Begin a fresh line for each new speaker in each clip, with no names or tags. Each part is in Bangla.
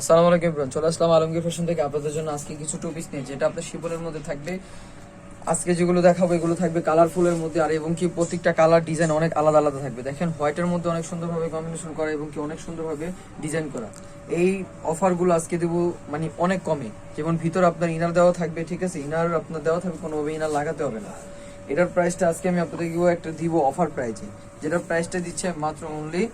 আসসালামু আলাইকুম এভরিওয়ান চলে আসলাম আলমগীর ফ্যাশন থেকে। আপনাদের জন্য আজকে কিছু টু নিয়ে, যেটা আপনার শিবনের মধ্যে থাকবে। আজকে যেগুলো দেখাবো, এগুলো থাকবে কালারফুলের মধ্যে, আর এবং কি প্রত্যেকটা কালার ডিজাইন অনেক আলাদা আলাদা থাকবে। দেখেন হোয়াইটের মধ্যে অনেক সুন্দরভাবে কম্বিনেশন করা এবং কি অনেক সুন্দরভাবে ডিজাইন করা। এই অফারগুলো আজকে দেবো মানে অনেক কমে। যেমন ভিতর আপনার ইনার দেওয়া থাকবে, ঠিক আছে? ইনার আপনার দেওয়া থাকবে কোনোভাবে ইনার লাগাতে হবে না। এটার প্রাইসটা আজকে আমি আপনাদেরকে একটা, দিব অফার প্রাইজে যেটার প্রাইসটা দিচ্ছে মাত্র অনলি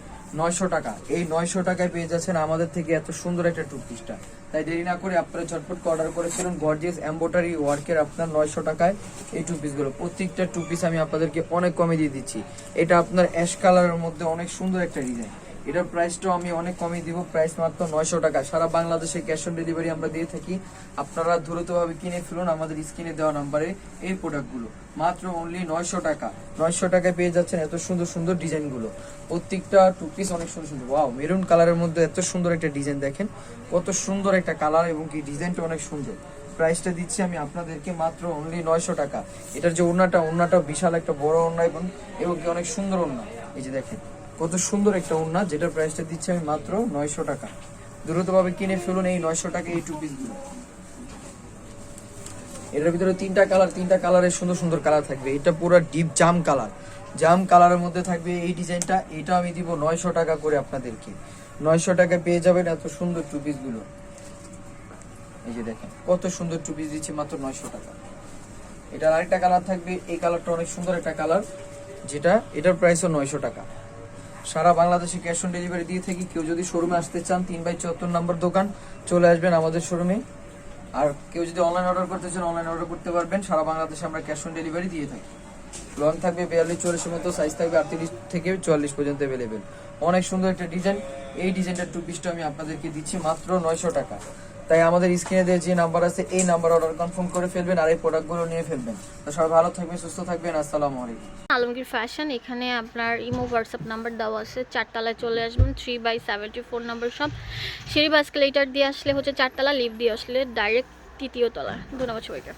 নয়শো টাকা। এই নয়শো টাকায় পেয়ে যাচ্ছেন আমাদের থেকে এত সুন্দর একটা টুপিসটা তাই দেরি না করে আপনারা ঝটপট অর্ডার করেছিলেন গর্জিয়াস এম্বোটারি ওয়ার্কের আপনার নয়শো টাকায় এই টু পিসগুলো প্রত্যেকটা টুপিস আমি আপনাদেরকে অনেক কমে দিয়ে দিচ্ছি। এটা আপনার অ্যাশ কালারের মধ্যে অনেক সুন্দর একটা ডিজাইন এটার প্রাইসটাও আমি অনেক কমই দিব। প্রাইস মাত্র নয়শো টাকা। সারা বাংলাদেশে ক্যাশ অন ডেলিভারি আমরা দিয়ে থাকি। আপনারা দ্রুতভাবে কিনে ফেলুন আমাদের স্ক্রিনে দেওয়া নাম্বারে এই প্রোডাক্টগুলো মাত্র অনলি নয়শো টাকা। নয়শো টাকায় পেয়ে যাচ্ছেন এত সুন্দর সুন্দর ডিজাইনগুলো। প্রত্যেকটা টু পিস অনেক সুন্দর সুন্দর। ওয়াও মেরুন কালারের মধ্যে এত সুন্দর একটা ডিজাইন দেখেন। কত সুন্দর একটা কালার এবং কি ডিজাইনটা অনেক সুন্দর। প্রাইসটা দিচ্ছি আমি আপনাদেরকে মাত্র অনলি নয়শো টাকা। এটার যে ওড়নাটা ওড়নাটা বিশাল একটা বড় ওড়না এবং এবং কি অনেক সুন্দর ওড়না। এই যে দেখেন। কত সুন্দর একটা ওড়না, যেটার প্রাইসটা দিচ্ছি আমি মাত্র নয়শো টাকা। দ্রুতভাবে কিনে ফেলুন এই নয়শো টাকা এই টু পিসগুলো এটার ভিতরে তিনটা কালার তিনটা কালারের সুন্দর সুন্দর কালার থাকবে। এটা পুরো ডিপ জাম কালার জাম কালারের মধ্যে থাকবে এই ডিজাইনটা এটা আমি দিব নয়শো টাকা করে আপনাদেরকে। নয়শো টাকা পেয়ে যাবেন এত সুন্দর টু গুলো। এই যে দেখেন, কত সুন্দর টু পিস দিচ্ছি মাত্র নয়শো টাকা। এটার আরেকটা কালার থাকবে। এই কালারটা অনেক সুন্দর একটা কালার যেটা এটার প্রাইসও নয়শো টাকা। সারা বাংলাদেশে ক্যাশ অন ডেলিভারি দিয়ে থাকি। কেউ যদি শোরুমে আসতে চান, তিন বাই চুয়াত্তর নম্বর দোকান, চলে আসবেন আমাদের শোরুমে। আর কেউ যদি অনলাইন অর্ডার করতে চান অনলাইন অর্ডার করতে পারবেন। সারা বাংলাদেশে আমরা ক্যাশ অন ডেলিভারি দিয়ে থাকি। লং থাকবে বিয়াল্লিশ চল্লিশের মতো সাইজ থাকবে আটত্রিশ থেকে চুয়াল্লিশ পর্যন্ত অ্যাভেলেবেল অনেক সুন্দর একটা ডিজাইন এই ডিজাইনটার টু পিসটা আমি আপনাদেরকে দিচ্ছি মাত্র নয়শো টাকা। তাই আমাদের স্ক্রিনে দিয়ে যে নাম্বার আছে, এই নাম্বার অর্ডার কনফার্ম করে ফেলবেন আর এই প্রোডাক্টগুলো নিয়ে ফেলবেন। তো সবাই ভালো থাকবেন, সুস্থ থাকবেন, আসসালামু আলাইকুম।
আলমগীর ফ্যাশন এখানে আপনার ইমো হোয়াটসঅ্যাপ নাম্বার দেওয়া আছে, চারতলায় চলে আসবেন three by seventy four number সব সিঁড়ি বাস্কেলেটার দিয়ে আসলে হচ্ছে চারতলা লিফট দিয়ে আসলে ডাইরেক্ট তৃতীয় তলা ধন্যবাদ সবাইকে।